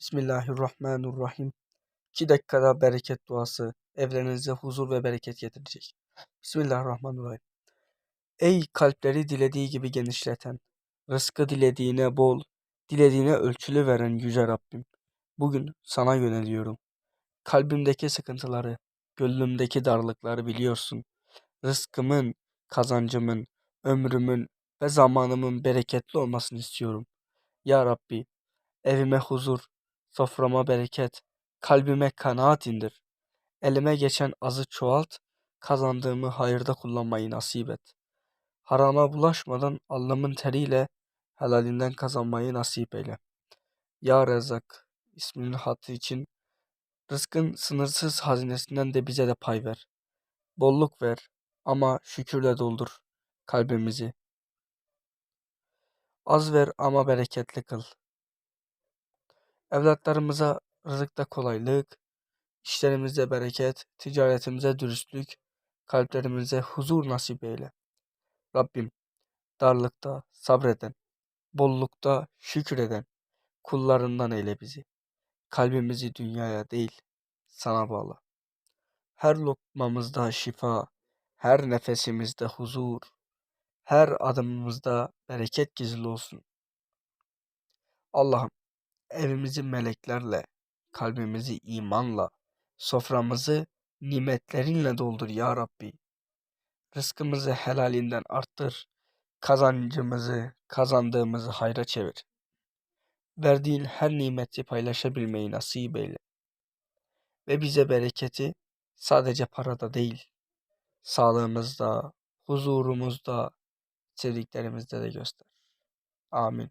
Bismillahirrahmanirrahim. 2 dakikada bereket duası evlerinize huzur ve bereket getirecek. Bismillahirrahmanirrahim. Ey kalpleri dilediği gibi genişleten, rızkı dilediğine bol, dilediğine ölçülü veren Yüce Rabbim. Bugün sana yöneliyorum. Kalbimdeki sıkıntıları, gönlümdeki darlıkları biliyorsun. Rızkımın, kazancımın, ömrümün ve zamanımın bereketli olmasını istiyorum. Ya Rabbi, evime huzur, Soframa bereket, kalbime kanaat indir. Elime geçen azı çoğalt, kazandığımı hayırda kullanmayı nasip et. Harama bulaşmadan alnımın teriyle helalinden kazanmayı nasip eyle. Ya Rezzak, isminin hatı için rızkın sınırsız hazinesinden de bize de pay ver. Bolluk ver ama şükürle doldur kalbimizi. Az ver ama bereketli kıl. Evlatlarımıza rızıkta kolaylık, işlerimizde bereket, ticaretimize dürüstlük, kalplerimize huzur nasip eyle. Rabbim darlıkta sabreden, bollukta şükreden, kullarından eyle bizi. Kalbimizi dünyaya değil, sana bağla. Her lokmamızda şifa, her nefesimizde huzur, her adımımızda bereket gizli olsun. Allah'ım evimizi meleklerle, kalbimizi imanla, soframızı nimetlerinle doldur ya Rabbi. Rızkımızı helalinden arttır, kazancımızı, kazandığımızı hayra çevir. Verdiğin her nimeti paylaşabilmeyi nasip eyle. Ve bize bereketi sadece parada değil, sağlığımızda, huzurumuzda, sevdiklerimizde de göster. Amin.